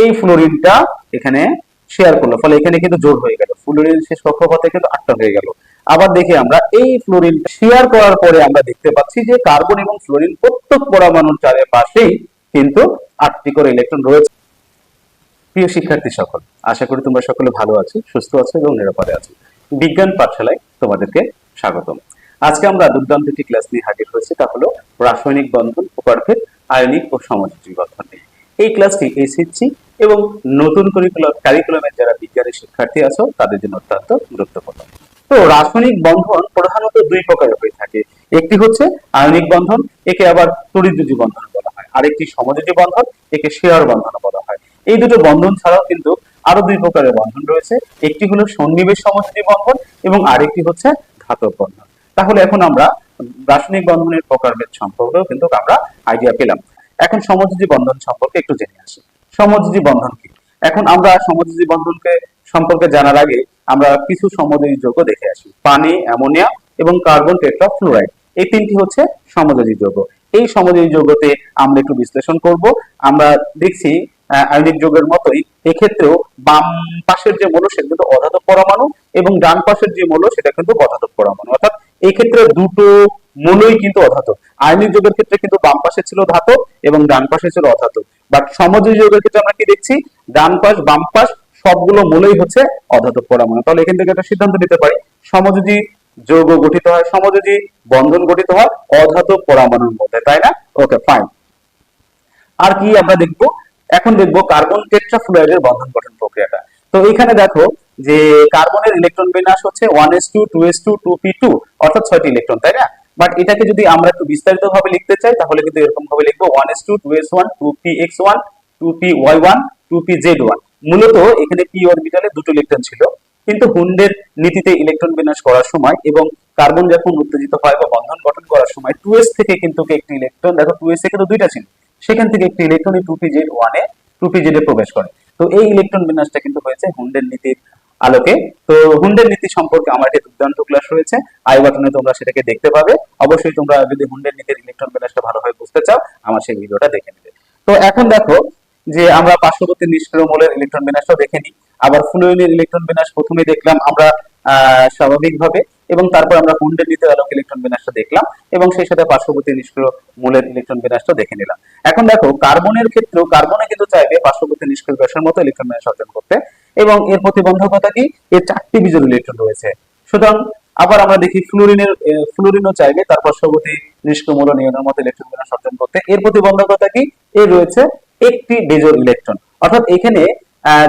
এই ফ্লোরিনটা এখানে শেয়ার করল। ফলে এখানে কিন্তু জোর হয়ে গেল। ফ্লোরিন শেষ কক্ষপথে কিন্তু আটটা হয়ে গেল। আবার দেখি আমরা, এই ফ্লোরিন শেয়ার করার পরে আমরা দেখতে পাচ্ছি যে কার্বন এবং ফ্লোরিন প্রত্যেক পরমাণুর চারিপাশেই কিন্তু আটটি করে ইলেকট্রন রয়েছে। প্রিয় শিক্ষার্থী সকল, আশা করি তোমরা সকলে ভালো আছো, সুস্থ আছো এবং নিরাপদে আছো। বিজ্ঞান পাঠশালায় তোমাদেরকে স্বাগতম। আজকে আমরা দুর্দান্ত একটি ক্লাস নিয়ে হাজির হয়েছি, তা হলো রাসায়নিক বন্ধন প্রকারভেদ আয়নিক ও সমাজজীবী বন্ধন এই ক্লাসটি এসএসসি এবং নতুন কারিকুলাম কারিকুলামের যারা বিজ্ঞানের শিক্ষার্থী আছো, তাদের জন্য অত্যন্ত গুরুত্বপূর্ণ। তো রাসায়নিক বন্ধন প্রধানত দুই প্রকারের হয়ে থাকে। একটি হচ্ছে আয়নিক বন্ধন, একে আবার তড়িৎযোজী বন্ধন বলা হয়। আরেকটি সমযোজী বন্ধন, একে শেয়ার বন্ধন বলা হয়। এই দুটো বন্ধন ছাড়াও কিন্তু আরও দুই প্রকারের বন্ধন রয়েছে। একটি হলো সন্নিবেশ সমযোজী বন্ধন এবং আরেকটি হচ্ছে ধাতব বন্ধন। তাহলে এখন আমরা রাসায়নিক বন্ধনের প্রকারভেদ সম্পর্কেও কিন্তু আমরা আইডিয়া পেলাম। এখন সমযোজী বন্ধন সম্পর্কে একটু জেনে আসি। সমযোজী বন্ধন কি? এখন আমরা সমযোজী বন্ধনকে সম্পর্কে জানার আগে আমরা কিছু সমযোজী যৌগ দেখে আসি। পানি, অ্যামোনিয়া এবং কার্বন টেট্রাফ্লুরাইড। এই তিনটি হচ্ছে সমযোজী যৌগ এই সমযোজী যৌগতে আমরা একটু বিশ্লেষণ করব। আমরা দেখছি আয়নিক যৌগের মতোই এক্ষেত্রেও বাম পাশের যে মৌল সেটা কিন্তু অধাতব পরমাণু এবং ডান পাশের যে মৌল সেটা কিন্তু অধাতব পরমাণু। অর্থাৎ এই ক্ষেত্রে দুটো মূলই কিন্তু অধাতব আয়নিক যৌগের ক্ষেত্রে কিন্তু বাম পাশে ছিল ধাতব এবং ডান পাশে ছিল অধাতব। বাট সমযোজী ক্ষেত্রে আমরা কি দেখছি? ডান পাশ, বাম পাশ, সবগুলো মূলই হচ্ছে অধাতব পরমাণু। তাহলে এখান থেকে একটা সিদ্ধান্ত নিতে পারি। সমযোজী যৌগ গঠিত হয়, সমযোজী বন্ধন গঠিত হয় অধাতব পরমাণুর মধ্যে, তাই না? ওকে ফাইন আর কি আমরা দেখব? এখন দেখব কার্বন টেট্রাফ্লুরাইডের বন্ধন গঠন প্রক্রিয়াটা। তো এখানে দেখো যে কার্বনের ইলেকট্রন বিন্যাস হচ্ছে one S two two S two two P two অর্থাৎ ছয়টি ইলেকট্রন, তাই না? বাট এটাকে যদি আমরা একটু বিস্তারিত ভাবে লিখতে চাই, তাহলে কিন্তু এরকম ভাবে লিখব one S two two S one two P X one two P Y one two P Z one মূলত এখানে পি অরবিটালে দুটো ইলেকট্রন ছিল। কিন্তু হুন্ডের নীতিতে ইলেকট্রন বিন্যাস করার সময় এবং কার্বন যখন উত্তেজিত হয় বা বন্ধন গঠন করার সময় টু এস থেকে কিন্তু একটি ইলেকট্রন দেখো টু এস থেকে তো দুইটা ছিল, সেখান থেকে একটি ইলেকট্রন টু পি জেড ওয়ানে টু পি জেডে প্রবেশ করে। তো এই ইলেকট্রন বিন্যাসটা কিন্তু হয়েছে হুন্ডের নীতির আলোকে। তো হুন্ডের নীতি সম্পর্কে আমার একটি দুর্দান্ত ক্লাস রয়েছে। আই বাটনে তোমরা সেটাকে দেখতে পাবে। অবশ্যই তোমরা যদি হুন্ডের নীতির ইলেকট্রন বিন্যাসটা ভালোভাবে বুঝতে চাও, আমার সেই ভিডিওটা দেখে নেবে। তো এখন দেখো যে আমরা পার্শ্ববর্তী নিষ্ক্রিয় মৌলের ইলেকট্রন বিন্যাসটাও দেখে নিই। আবার ফ্লুইনের ইলেকট্রন বিন্যাস প্রথমে দেখলাম আমরা স্বাভাবিকভাবে, এবং তারপর আমরা হুন্ডের নীতির আলোকে ইলেকট্রন বিন্যাসটা দেখলাম, এবং সেই সাথে পার্শ্ববর্তী নিষ্ক্রিয় মূলের ইলেকট্রন বিন্যাসটা দেখে নিলাম। এখন দেখো কার্বনের ক্ষেত্রেও কার্বনে কিন্তু চাইবে পার্শ্ববর্তী নিষ্ক্রিয় গ্যাসের মতো ইলেকট্রন বিন্যাস অর্জন করতে এবং এর প্রতিবন্ধকতা কি? এর চারটি বিজোড় ইলেকট্রন রয়েছে। সুতরাং আবার আমরা দেখি ফ্লুরিনের ফ্লুরিনও চাইবে তার পার্শ্ববর্তী নিষ্ক্রিয় মূল নিয়নের মতো ইলেকট্রন বিন্যাস অর্জন করতে। এর প্রতিবন্ধকতা কি? এর রয়েছে একটি বেজোর ইলেকট্রন। অর্থাৎ এখানে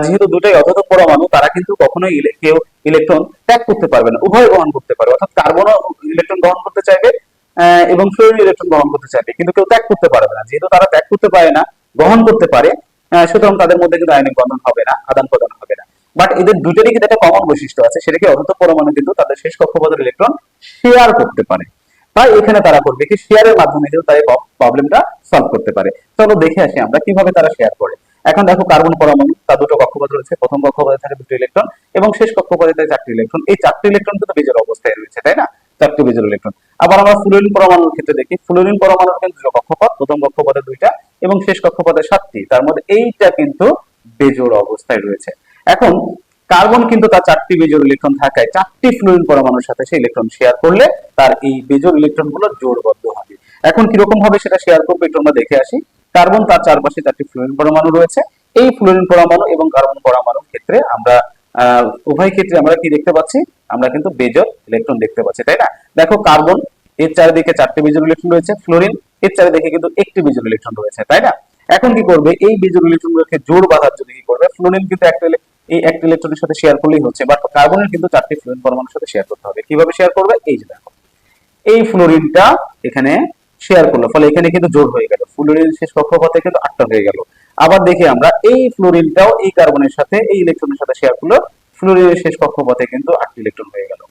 যেহেতু দুটাই অধাতব পরমাণু, তারা কিন্তু কখনোই কেউ ইলেকট্রন ত্যাগ করতে পারবে না, উভয় গ্রহণ করতে পারবে। অর্থাৎ কার্বনও ইলেকট্রন গ্রহণ করতে চাইবে এবং ফ্লোরিন ইলেকট্রন গ্রহণ করতে চাইবে, কিন্তু কেউ ত্যাগ করতে পারবে না। যেহেতু তারা ত্যাগ করতে পারে না, গ্রহণ করতে পারে সুতরাং তাদের মধ্যে কিন্তু আয়নিক বন্ধন হবে না আদান প্রদান বাট এদের দুটোরই কিন্তু একটা কমন বৈশিষ্ট্য আছে, সেটাকে অধাতব পরমাণু কিন্তু তাদের শেষ কক্ষপথের ইলেকট্রন শেয়ার করতে পারে। তাই এখানে তারা করবে কি শেয়ারের মাধ্যমে কিন্তু তাই প্রবলেমটা সলভ করতে পারে। চলো দেখে আসি আমরা কীভাবে তারা শেয়ার করে। এখন দেখো কার্বন পরমাণু, তার দুটো কক্ষপথ রয়েছে, প্রথম কক্ষপথে থাকে দুটো ইলেকট্রন এবং শেষ কক্ষপথে থাকে চারটি ইলেকট্রন এই চারটি ইলেকট্রন কিন্তু বেজোর অবস্থায় রয়েছে, তাই না? চারটি বেজোর ইলেকট্রন আবার আমরা ফ্লোরিন পরমাণুর ক্ষেত্রে দেখি ফ্লোরিন পরমাণুর কিন্তু দুটো কক্ষপথ, প্রথম কক্ষপথে দুইটা এবং শেষ কক্ষপথে সাতটি। তার মধ্যে এইটা কিন্তু বেজোর অবস্থায় রয়েছে। এখন কার্বন কিন্তু তার চারটি বেজোর ইলেকট্রন থাকায় চারটি ফ্লোরিন পরমাণুর সাথে সে ইলেকট্রন শেয়ার করলে তার এই বেজোর ইলেকট্রনগুলো জোড়বদ্ধ হবে। এখন কীরকম ভাবে সেটা শেয়ার করবে একটু আমরা দেখে আসি। কার্বন তার চারপাশে চারটি ফ্লোরিন পরমাণু রয়েছে। এই ফ্লোরিন পরমাণু এবং কার্বন পরমাণুর ক্ষেত্রে আমরা উভয় ক্ষেত্রে আমরা কি দেখতে পাচ্ছি? আমরা কিন্তু বেজোর ইলেকট্রন দেখতে পাচ্ছি, তাই না? দেখো কার্বন, এর চারিদিকে চারটি বেজোর ইলেকট্রন রয়েছে। ফ্লোরিন, এর চারিদিকে কিন্তু একটি বেজোর ইলেকট্রন রয়েছে, তাই না? এখন কি করবে? এই বেজোর ইলেকট্রনগুলোকে জোর বাঁধার জন্য কি করবে? ফ্লোরিন কিন্তু একটা এই একটা ইলেকট্রনের সাথে শেয়ার করলেই হচ্ছে বাট কার্বনের কিন্তু চারটি ফ্লোরিন পরমাণুর সাথে শেয়ার করতে হবে। কীভাবে শেয়ার করবে? এই যে দেখো। এই ফ্লোরিনটা এখানে শেয়ার করল, ফলে এখানে কিন্তু জোর হয়ে গেল। ফ্লোরিন শেষ কক্ষপথে কিন্তু আটটা হয়ে গেল। আবার দেখি আমরা, এই ফ্লোরিনটাও এই কার্বনের সাথে, এই ইলেকট্রনের সাথে শেয়ার করল। ফ্লোরিনের শেষ কক্ষপথে কিন্তু আটটি ইলেকট্রন হয়ে গেল।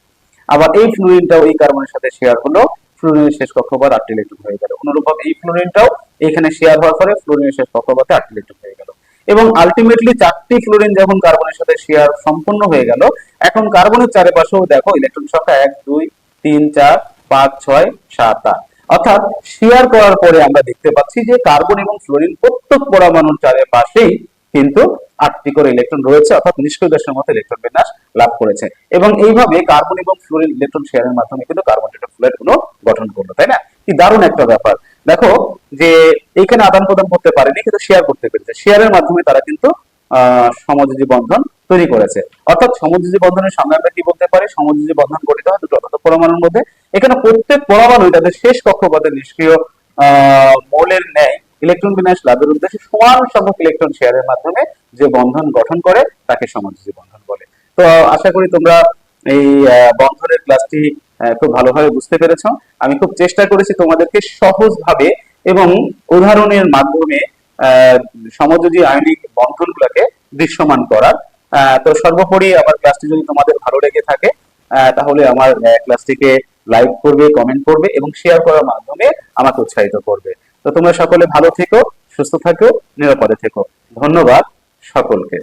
আবার এই ফ্লোরিনটাও এই কার্বনের সাথে শেয়ার হলো ফ্লোরিনের শেষ কক্ষপথ আটটি ইলেকট্রন হয়ে গেল। অনুরূপভাবে এই ফ্লোরিনটাও এখানে শেয়ার হওয়ার পরে ফ্লোরিনের শেষ কক্ষপথে আটটি ইলেকট্রন হয়ে গেল। এবং আলটিমেটলি চারটি ফ্লোরিন যখন কার্বনের সাথে শেয়ার সম্পূর্ণ হয়ে গেল, এখন কার্বনের চারিপাশেও দেখো ইলেকট্রন সংখ্যা এক, দুই, তিন, চার, পাঁচ, ছয়, সাত, আট। অর্থাৎ শেয়ার করার পরে আমরা দেখতে পাচ্ছি যে কার্বন এবং ফ্লোরিন প্রত্যেক পরমাণুর চারিপাশেই কিন্তু আটটি করে ইলেকট্রন রয়েছে, অর্থাৎ নিষ্ক্রিয় গ্যাসের মতো ইলেকট্রন বিন্যাস লাভ করেছে। এবং এইভাবে কার্বন এবং ফ্লোরিন ইলেকট্রন শেয়ারের মাধ্যমে কিন্তু কার্বন টেট্রাফ্লুরাইডগুলো গঠন করল, তাই না? কি দারুণ একটা ব্যাপার। দেখো যে এইখানে আদান প্রদান করতে পারেনি, কিন্তু শেয়ার করতে পেরেছে। শেয়ারের মাধ্যমে তারা কিন্তু সমযোজী বন্ধন তৈরি করেছে। অর্থাৎ সমযোজী বন্ধনের সামনে আমরা কি বলতে পারি? সমযোজী বন্ধন গঠিত হয় দুটো অর্থাৎ পরমাণুর মধ্যে। এখানে প্রত্যেক পরমাণু তাদের শেষ কক্ষপথের নিষ্ক্রিয় মৌলের ন্যায় ইলেকট্রন বিন্যাস লাভের উদ্দেশ্যে সমান সংখ্যক ইলেকট্রন শেয়ারের মাধ্যমে যে বন্ধন গঠন করে, তাকে সমযোজী বন্ধন বলে। তো, আশা করি তোমরা এই বন্ধনের ক্লাসটি খুব ভালোভাবে বুঝতে পেরেছ। আমি খুব চেষ্টা করেছি তোমাদেরকে সহজভাবে এবং উদাহরণের মাধ্যমে সমযোজী আয়নিক বন্ধনগুলোকে দৃশ্যমান করার। তো সর্বোপরি আমার ক্লাসটি যদি তোমাদের ভালো লেগে থাকে তাহলে আমার ক্লাসটিকে লাইক করবে কমেন্ট করবে এবং শেয়ার করার মাধ্যমে আমাকে উৎসাহিত করবে। তো তোমরা সকলে ভালো থেকো, সুস্থ থাকো, নিরাপদে থেকো। ধন্যবাদ সকলকে।